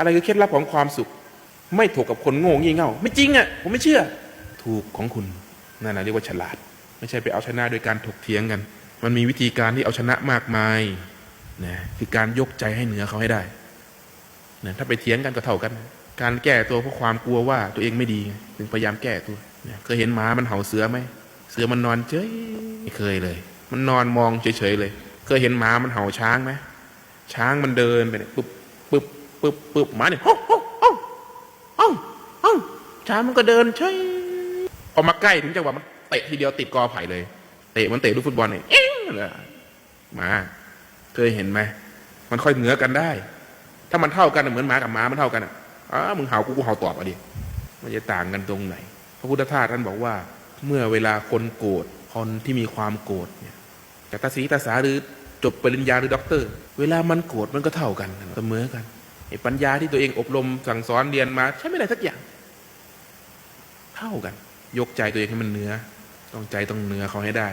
อะไรคือเคล็ดลับของความสุข ไม่ถกกับคนโง่งี่เง่าไม่จริงอะผมไม่เชื่อ ถูกของคุณนั่นนะเรียกว่าฉลาด ไม่ใช่ไปเอาชนะโดยการถกเถียงกัน มันมีวิธีการที่เอาชนะมากมายนะคือการยกใจให้เหนือเขาให้ได้นะถ้าไปเถียงกันก็เท่ากัน การแก้ตัวเพราะความกลัวว่าตัวเองไม่ดีถึงพยายามแก้ตัวนะเคยเห็นหมามันเห่าเสือไหมเสือมันนอนเฉยไม่เคยเลย มันนอนมองเฉยๆเลย เคยเห็นหมามันเห่าช้างไหมช้างมันเดินไปปุ๊บปุ๊บ ปุ๊บปุ๊บหมาเนี่ยฮ้องฮ้องฮ้องฮ้องฮ้องช้างมันก็เดินเฉยพอมาใกล้ถึงจังหวะมันเตะทีเดียวติดกอไผ่เลย เตะมันเตะลูกฟุตบอลเนี่ยเอ๊ะเลยหมา เคยเห็นไหมมันค่อยเหนือกันได้ ถ้ามันเท่ากันเหมือนหมากับหมามันเท่ากันอะอ้ามึงเห่ากูกูเห่าตอบอะดิมันจะต่างกันตรงไหน พระพุทธทาสท่านบอกว่า เมื่อเวลาคนโกรธคนที่มีความโกรธเนี่ยจะตาสีตาสาหรือจบปริญญาหรือด็อกเตอร์ เวลามันโกรธมันก็เท่ากันเสมอกัน ปัญญาที่ตัวเองอบรมสั่งสอนเรียนมา ใช้ไม่ได้สักอย่าง เท่ากัน ยกใจตัวเองให้มันเนื้อ ต้องใจต้องเนื้อเขาให้ได้